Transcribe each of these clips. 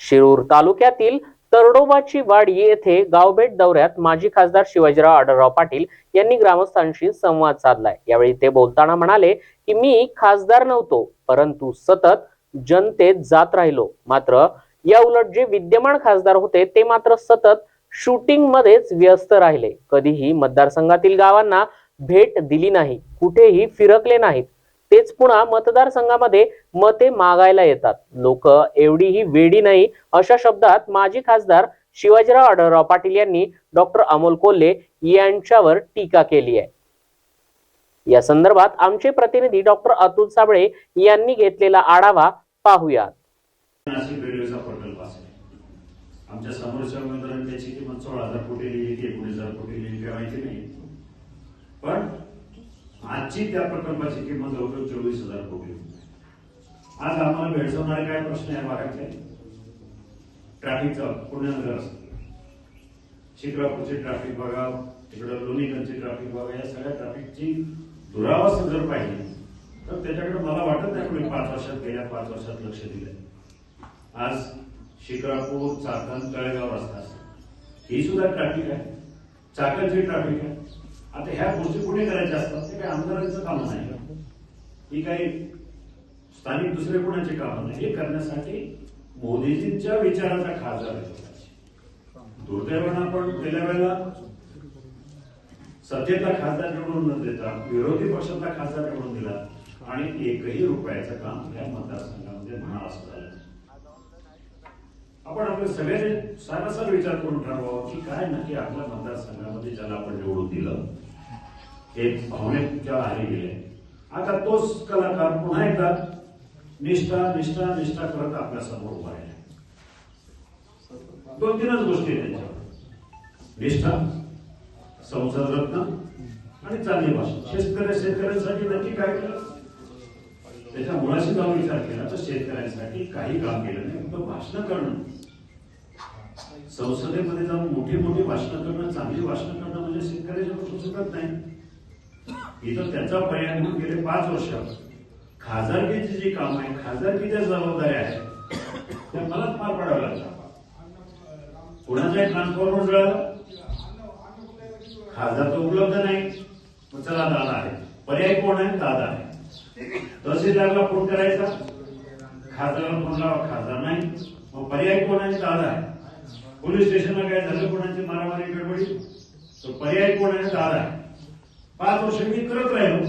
शिरूर तालुक्यातील तरडोबाची वाडी येथे गावभेट दौऱ्यात माजी खासदार शिवाजीराव आढळराव पाटील यांनी ग्रामस्थांशी संवाद साधलाय. यावेळी ते बोलताना म्हणाले की मी खासदार नव्हतो परंतु सतत जनतेत जात राहिलो. मात्र या उलट जे विद्यमान खासदार होते ते मात्र सतत शूटिंग मध्येच व्यस्त राहिले. कधीही मतदारसंघातील गावांना भेट दिली नाही कुठेही फिरकले नाहीत. तेच पुन्हा मतदारसंघामध्ये मते मागायला येतात. लोक एवढीही वेडी नाही अशा शब्दात माजी खासदार शिवाजीराव आढळराव पाटील यांनी डॉक्टर अमोल कोल्हे यांच्यावर टीका केली आहे. या संदर्भात आमचे प्रतिनिधी डॉक्टर अतुल साबळे यांनी घेतलेला आढावा पाहूयात. आमच्या समोरच्या उमेदवारांनी त्याची किंमत सोळा हजार कोटी लिहिली एकोणीस हजार कोटी लिहिली काय माहिती नाही. पण आजची त्या प्रकल्पाची किंमत जवळजवळ चोवीस हजार कोटी आज आम्हाला भेडसवणारे काय प्रश्न आहे भागातले ट्रॅफिकचा पुण्यानगर असतो शिक्रापूरचे ट्रॅफिक बघा तिकडं लोणीगंजचे ट्रॅफिक बघा या सगळ्या ट्रॅफिकची दुरावस्था जर पाहिली तर त्याच्याकडे मला वाटत नाही कोणी पाच वर्षात गेल्या पाच वर्षात लक्ष दिलं आज शिक्रापूर चाकण तळेगाव रस्ता ही सुद्धा ट्रॅफिक आहे. चाकणची ट्रॅफिक आहे. आता ह्या गोष्टी कुठे करायच्या असतात? ते काही आमदारांचं काम नाही. ही काही स्थानिक दुसरे कोणाचे काम नाही. हे करण्यासाठी मोदीजींच्या विचाराचा खासदार दुर्दैवानं आपण गेल्या वेळेला सत्तेचा खासदार निवडून न देता विरोधी पक्षाचा खासदार निवडून दिला आणि एकही रुपयाचं काम या मतदारसंघामध्ये म्हणा असं झालं. आपण आपले सगळ्यांनी सारासार विचार करून ठरवावा की काय नक्की आपल्या मतदारसंघामध्ये ज्याला आपण निवडून दिलं हे भावनेच्या आले गेले. आता तोच कलाकार पुन्हा एकदा निष्ठा निष्ठा निष्ठा करत आपल्यासमोर उभा आहे दोन तीनच गोष्टी आहेत त्यांच्यावर. निष्ठा संसद रत्न आणि चांगली भाषा. शेतकऱ्या शेतकऱ्यांसाठी नक्की काय केलं? त्याच्या मुळाशी जाऊन विचार केला तर शेतकऱ्यांसाठी काही काम केलं नाही फक्त भाषण करणं. संसदेमध्ये जाऊन मोठी मोठी भाषणं करणं चांगली भाषणं करणं म्हणजे शेतकऱ्याच्या गोष्ट शकत नाही. इथं त्याचा पर्याय म्हणून गेले पाच वर्ष. खासदारकीची जी काम आहे खासदारकीच्या जबाबदाऱ्या आहेत त्या मलाच पार पाडाव्या लागतात. कोणाचा ट्रान्सफॉर्मर जळालं? खासदार तर उपलब्ध नाही. मग चला दादा आहे. पर्याय कोण आहे? दादा आहे. तहसीलदारला फोन करायचा. खासदाराला फोन लावा. खासदार नाही. मग पर्याय कोण आहे दादा आहे? पोलीस स्टेशनला काय झालं? कोणाची मारामारी गडबडी? तो पर्याय कोण आहे दादा आहे? पाच वर्ष मी करत राहिलो.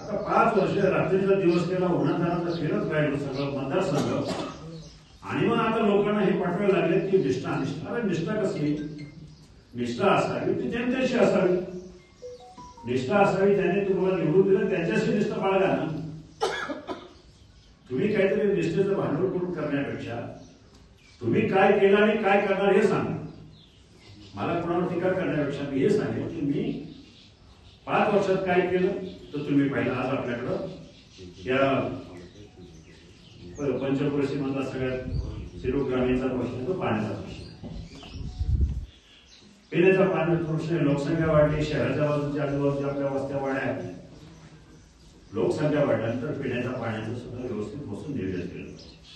आता पाच वर्ष रात्रीचा दिवस केला उन्हातानाचा फिरत राहिलो सगळं मतदारसंघ. आणि मग आता लोकांना हे पाठवायला लागले की निष्ठा निष्ठा अरे निष्ठा कसली? निष्ठा असावी ती जनतेशी असावी? निष्ठा असावी त्याने तुम्हाला निवडून तुम्ही काहीतरी निष्ठेचं भांडवल करून करण्यापेक्षा तुम्ही काय केलं आणि काय करणार हे सांगा. मला कोणावर टीका करण्यापेक्षा मी हे सांगेन की मी पाच वर्षात काय केलं तर तुम्ही पाहिलं आज आपल्याकडं या पंचक्रोशी मधला सगळ्यात सिरो ग्रामीणचा प्रश्न तो पाण्याचा प्रश्न पिण्याचा पाण्याचा प्रश्न लोकसंख्या वाढली शहराच्या बाजूच्या आजूबाजूच्या आपल्या वस्त्या वाढल्या. लोकसंख्या वाढल्यानंतर पिण्याच्या पाण्याचं सुद्धा व्यवस्थित बसून नियोजन केलं